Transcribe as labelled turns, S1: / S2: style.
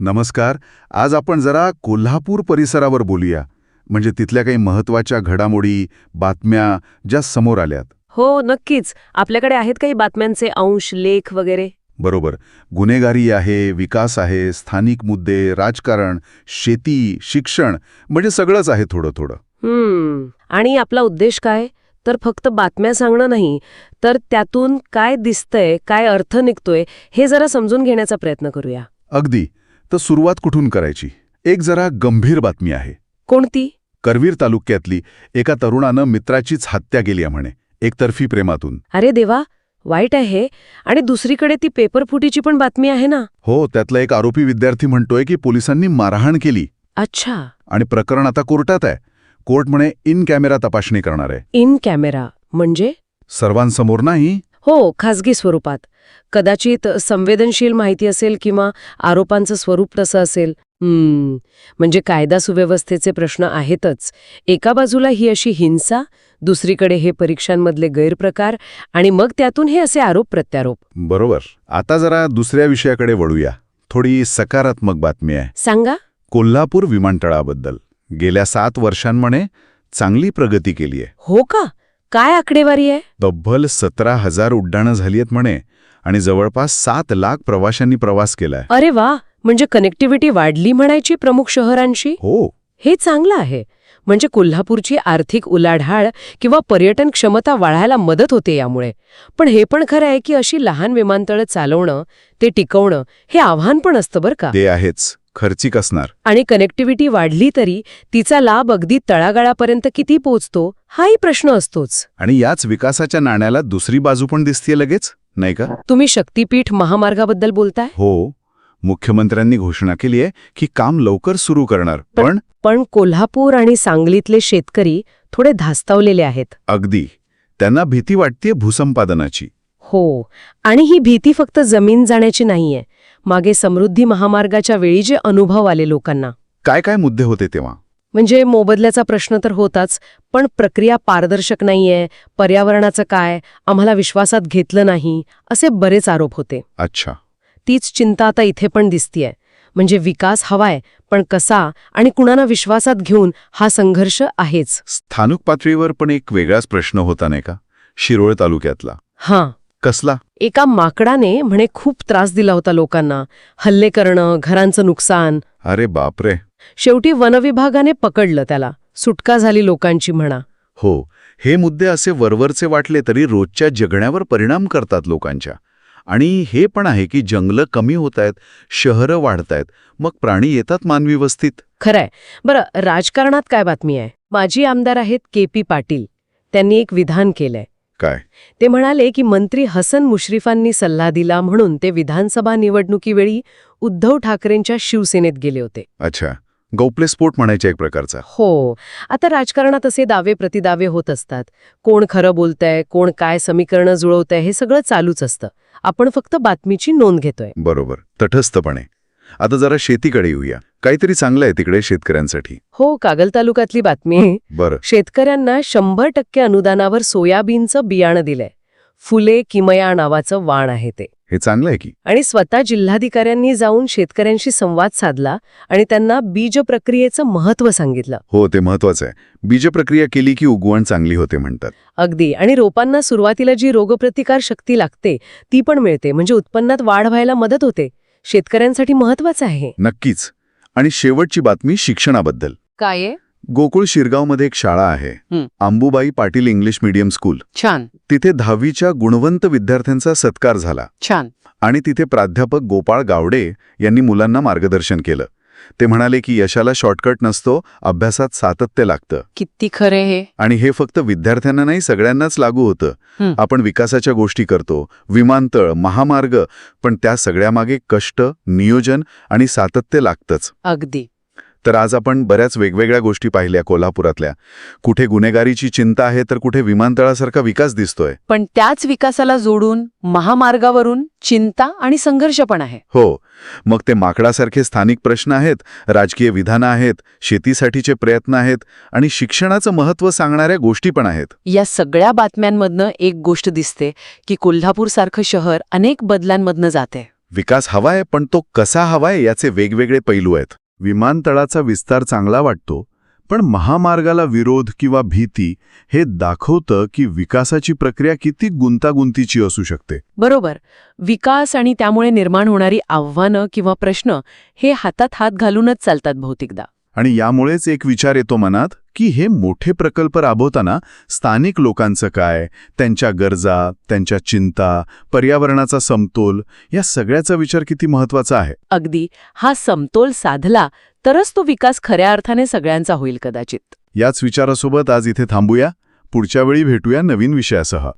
S1: नमस्कार आज आपण जरा कोल्हापूर परिसरावर बोलूया. म्हणजे तिथल्या काही महत्त्वाच्या घडामोडी बातम्या ज्या समोर आल्यात.
S2: हो नक्कीच. आपल्याकडे आहेत काही बातम्यांचे अंश लेख वगैरे?
S1: बरोबर. गुन्हेगारी आहे विकास आहे स्थानिक मुद्दे राजकारण शेती शिक्षण म्हणजे सगळंच आहे थोडं थोडं
S2: हम्म. आणि आपला उद्देश काय? तर फक्त बातम्या सांगणं नाही तर त्यातून काय दिसतंय काय अर्थ निघतोय हे जरा समजून घेण्याचा प्रयत्न करूया.
S1: अगदी. तर सुरुवात कुठून करायची? एक जरा गंभीर बातमी आहे.
S2: कोणती?
S1: करवीर तालुक्यातली एका तरुणानं मित्राचीच हत्या केली आहे म्हणे एकतर्फी प्रेमातून.
S2: अरे देवा वाईट आहे आणि दुसरीकडे ती पेपर फुटीची पण बातमी आहे ना?
S1: हो त्यातला एक आरोपी विद्यार्थी म्हणतोय की पोलिसांनी मारहाण केली.
S2: अच्छा.
S1: आणि प्रकरण आता कोर्टात आहे. कोर्ट म्हणे इन कॅमेरा तपासणी करणार आहे.
S2: In camera. म्हणजे?
S1: सर्वांसमोर नाही
S2: हो खाजगी स्वरूपात. कदाचित संवेदनशील माहिती असेल किंवा आरोपांचं स्वरूप तसं असेल. हम्म म्हणजे कायदा सुव्यवस्थेचे प्रश्न आहेतच. एका बाजूला ही अशी हिंसा दुसरीकडे हे परीक्षांमधले गैरप्रकार आणि मग त्यातून हे असे आरोप प्रत्यारोप.
S1: बरोबर. आता जरा दुसऱ्या विषयाकडे वळूया. थोडी सकारात्मक बातमी आहे.
S2: सांगा.
S1: कोल्हापूर विमानतळाबद्दल. गेल्या सात वर्षांमध्ये चांगली प्रगती केली आहे
S2: हो का? काय आकडेवारी आहे?
S1: तब्बल सतरा हजार उड्डाणं झाली आहेत म्हणे आणि जवळपास सात लाख प्रवाशांनी प्रवास केलाय.
S2: अरे वा म्हणजे कनेक्टिव्हिटी वाढली म्हणायची प्रमुख शहरांशी?
S1: हो.
S2: हे चांगलं आहे. म्हणजे कोल्हापूरची आर्थिक उलाढाळ किंवा पर्यटन क्षमता वाढायला मदत होते यामुळे. पण हे पण खरं आहे की अशी लहान विमानतळं चालवणं ते टिकवणं हे आव्हान पण असतं बरं का?
S1: ते आहेच. खर्चिक असणार.
S2: आणि कनेक्टिव्हिटी वाढली तरी तिचा लाभ अगदी तळागाळापर्यंत किती पोचतो हाही प्रश्न असतोच.
S1: आणि याच विकासाच्या नाण्याला दुसरी बाजू पण दिसतीये लगेच नाही का?
S2: तुम्ही शक्तीपीठ महामार्गाबद्दल बोलताय?
S1: हो. मुख्यमंत्र्यांनी घोषणा केली आहे की काम लवकर सुरू करणार पण
S2: पण कोल्हापूर आणि सांगलीतले शेतकरी थोडे धास्तावलेले आहेत.
S1: अगदी. त्यांना भीती वाटतेय भूसंपादनाची.
S2: हो. आणि ही भीती फक्त जमीन जाण्याची नाहीये. मागे समृद्धी महामार्गाच्या वेळी जे अनुभव आले लोकांना.
S1: काय काय मुद्दे होते तेव्हा?
S2: म्हणजे मोबदल्याचा प्रश्न तर होताच पण प्रक्रिया पारदर्शक नाहीये पर्यावरणाचं काय आम्हाला विश्वासात घेतलं नाही असे बरेच आरोप होते.
S1: अच्छा.
S2: तीच चिंता आता इथे पण दिसतीये. म्हणजे विकास हवाय पण कसा आणि कुणाला विश्वासात घेऊन हा संघर्ष आहेच.
S1: स्थानिक पातळीवर पण एक वेगळाच प्रश्न होता नाही का? शिरोळ तालुक्यातला.
S2: हां.
S1: कसला?
S2: एका माकडाने म्हणे खूप त्रास दिला होता लोकांना. हल्ले करणं घरांचं नुकसान.
S1: अरे बापरे.
S2: शेवटी वनविभागाने पकडलं त्याला. सुटका झाली लोकांची म्हणा.
S1: हो हे मुद्दे असे वरवरचे वाटले तरी रोजच्या जगण्यावर परिणाम करतात लोकांच्या. आणि हे पण आहे की जंगलं कमी होत आहेत शहरं वाढत आहेत मग प्राणी येतात मानवी वस्तीत
S2: खरंय. बरं राजकारणात काय बातमी आहे? माजी आमदार आहेत के पी पाटील. त्यांनी एक विधान केलंय.
S1: काय?
S2: ते म्हणाले की मंत्री हसन मुश्रीफांनी सल्ला दिला म्हणून ते विधानसभा निवडणुकीवेळी उद्धव ठाकरेंच्या शिवसेनेत गेले होते.
S1: अच्छा. गौप्ले स्फोट म्हणायचा एक प्रकारचा.
S2: हो. आता राजकारणात असे दावे प्रतिदावे होत असतात. कोण खरं बोलतंय कोण काय समीकरणं जुळवतंय हे सगळं चालूच असतं. आपण फक्त बातमीची नोंद घेतोय.
S1: बरोबर. तटस्थपणे. आता जरा शेतीकडे येऊया. काहीतरी चांगलं आहे तिकडे शेतकऱ्यांसाठी.
S2: हो कागल तालुक्यातली बातमी आहे.
S1: बरं.
S2: शेतकऱ्यांना शंभर टक्के अनुदानावर सोयाबीनचं बियाणं दिलंय. फुले किमया नावाचं वाण आहे ते.
S1: हे चांगलं आहे की?
S2: आणि स्वतः जिल्हाधिकाऱ्यांनी जाऊन शेतकऱ्यांशी संवाद साधला आणि त्यांना बीज प्रक्रियेचं महत्त्व सांगितलं.
S1: हो ते महत्वाचं आहे. बीज प्रक्रिया केली की उगवण चांगली होते म्हणतात.
S2: अगदी. आणि रोपांना सुरुवातीला जी रोगप्रतिकार शक्ती लागते ती पण मिळते. म्हणजे उत्पन्नात वाढ व्हायला मदत होते. शेतकऱ्यांसाठी महत्वाचं आहे.
S1: नक्कीच. आणि शेवटची बातमी शिक्षणाबद्दल.
S2: काय
S1: गोकुळ शिरगावमध्ये एक शाळा आहे.
S2: हं.
S1: Ambubai Patil English medium school.
S2: छान.
S1: तिथे दहावीच्या गुणवंत विद्यार्थ्यांचा सत्कार झाला.
S2: छान.
S1: आणि तिथे प्राध्यापक गोपाळ गावडे यांनी मुलांना मार्गदर्शन केलं. ते म्हणाले की यशाला शॉर्टकट नसतो अभ्यासात सातत्य लागतं.
S2: किती खरे हे.
S1: आणि हे फक्त विद्यार्थ्यांना नाही सगळ्यांनाच लागू होतं. आपण विकासाच्या गोष्टी करतो विमानतळ महामार्ग पण त्या सगळ्यामागे कष्ट नियोजन आणि सातत्य लागतंच.
S2: अगदी.
S1: तर आज आपण बऱ्याच वेगवेगळ्या गोष्टी पाहिल्या कोल्हापुरातल्या. कुठे गुन्हेगारीची चिंता आहे तर कुठे विमानतळासारखा विकास दिसतोय.
S3: पण त्याच विकासाला जोडून महामार्गावरून चिंता आणि संघर्ष पण आहे.
S1: हो मग ते माकडासारखे स्थानिक प्रश्न आहेत राजकीय विधानं आहेत शेतीसाठीचे प्रयत्न आहेत आणि शिक्षणाचं महत्त्व सांगणाऱ्या गोष्टी पण आहेत.
S3: या सगळ्या बातम्यांमधनं एक गोष्ट दिसते की कोल्हापूरसारखं शहर अनेक बदलांमधनं जाते.
S1: विकास हवाय पण तो कसा हवाय याचे वेगवेगळे पैलू आहेत. विमानतळाचा विस्तार चांगला वाटतो पण महामार्गाला विरोध किंवा भीती हे दाखवतं की विकासाची प्रक्रिया किती गुंतागुंतीची असू शकते.
S2: बरोबर. विकास आणि त्यामुळे निर्माण होणारी आव्हानं किंवा प्रश्न हे हातात हात घालूनच चालतात बहुतेकदा.
S1: आणि यामुळेच एक विचार येतो मनात की हे मोठे प्रकल्प राबवताना स्थानिक लोकांचं काय? त्यांच्या गरजा त्यांच्या चिंता पर्यावरणाचा समतोल या सगळ्याचा विचार किती महत्त्वाचा आहे?
S2: अगदी. हा समतोल साधला तरच तो विकास खऱ्या अर्थाने सगळ्यांचा होईल कदाचित.
S1: याच विचारासोबत आज इथे थांबूया. पुढच्या वेळी भेटूया नवीन विषयासह.